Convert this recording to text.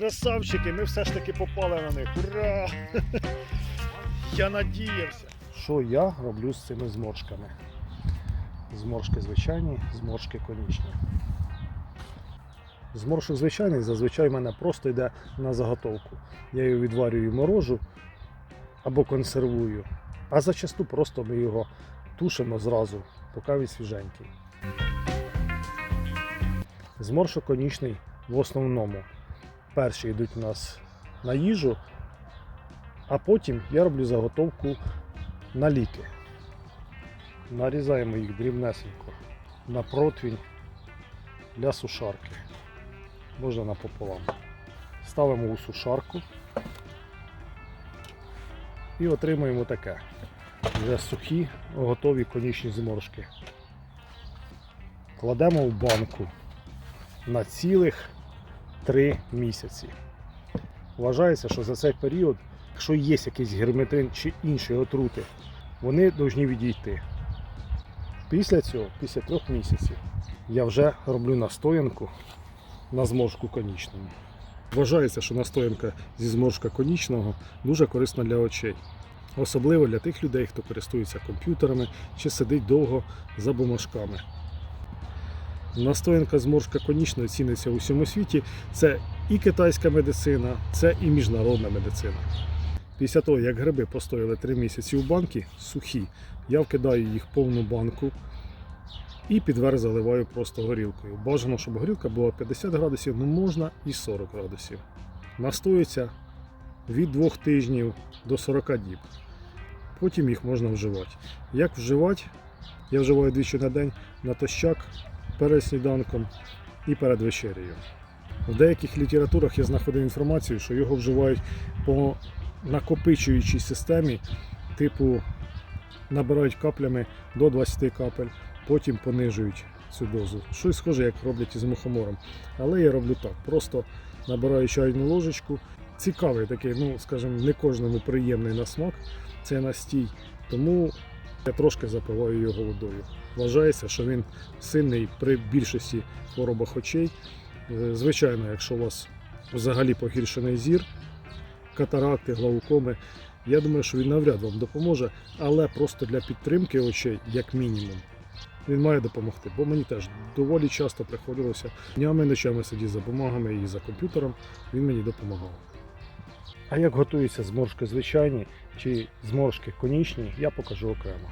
Красавчики, ми все ж таки попали на них. Ура! Я надіявся. Що я роблю з цими зморшками? Зморшки звичайні, зморшки конічні. Зморшок звичайний зазвичай в мене просто йде на заготовку. Я його відварюю морожу або консервую, а зачасту просто ми його тушимо зразу, поки він свіженький. Зморшок конічний в основному. Перші йдуть у нас на їжу, а потім я роблю заготовку на ліки. Нарізаємо їх дрібнесенько на противень для сушарки. Можна напополам. Ставимо у сушарку і отримуємо таке. Вже сухі, готові конічні зморшки. Кладемо в банку на цілих 3 місяці. Вважається, що за цей період, якщо є якийсь герметин чи інші отрути, вони повинні відійти. Після цього, після трьох місяців, я вже роблю настоянку на зморшку конічному. Вважається, що настоянка зі зморшка конічного дуже корисна для очей. Особливо для тих людей, хто користується комп'ютерами чи сидить довго за бумажками. Настоянка зморшка конічної ціниться у всьому світі. Це і китайська медицина, це і міжнародна медицина. Після того, як гриби постояли 3 місяці у банки, сухі, я вкидаю їх в повну банку і підверх заливаю просто горілкою. Бажано, щоб горілка була 50 градусів, ну можна і 40 градусів. Настоюється від 2 тижнів до 40 діб. Потім їх можна вживати. Як вживати? Я вживаю двічі на день натощак перед сніданком і перед вечерею. В деяких літературах я знаходив інформацію, що його вживають по накопичуючій системі, типу набирають каплями до 20 капель, потім понижують цю дозу. Щось схоже, як роблять із мухомором. Але я роблю так: просто набираю чайну ложечку. Цікавий такий, ну скажімо, не кожному приємний на смак. Це настій. Тому я трошки запиваю його водою. Вважається, що він сильний при більшості хворобах очей. Е, Звичайно, якщо у вас взагалі погіршений зір, катаракти, глаукоми, я думаю, що він навряд вам допоможе, але просто для підтримки очей, як мінімум, він має допомогти. Бо мені теж доволі часто приходилося днями ночами сидіти за бумагами і за комп'ютером, він мені допомагав. А як готуються зморшки звичайні чи зморшки конічні, я покажу окремо.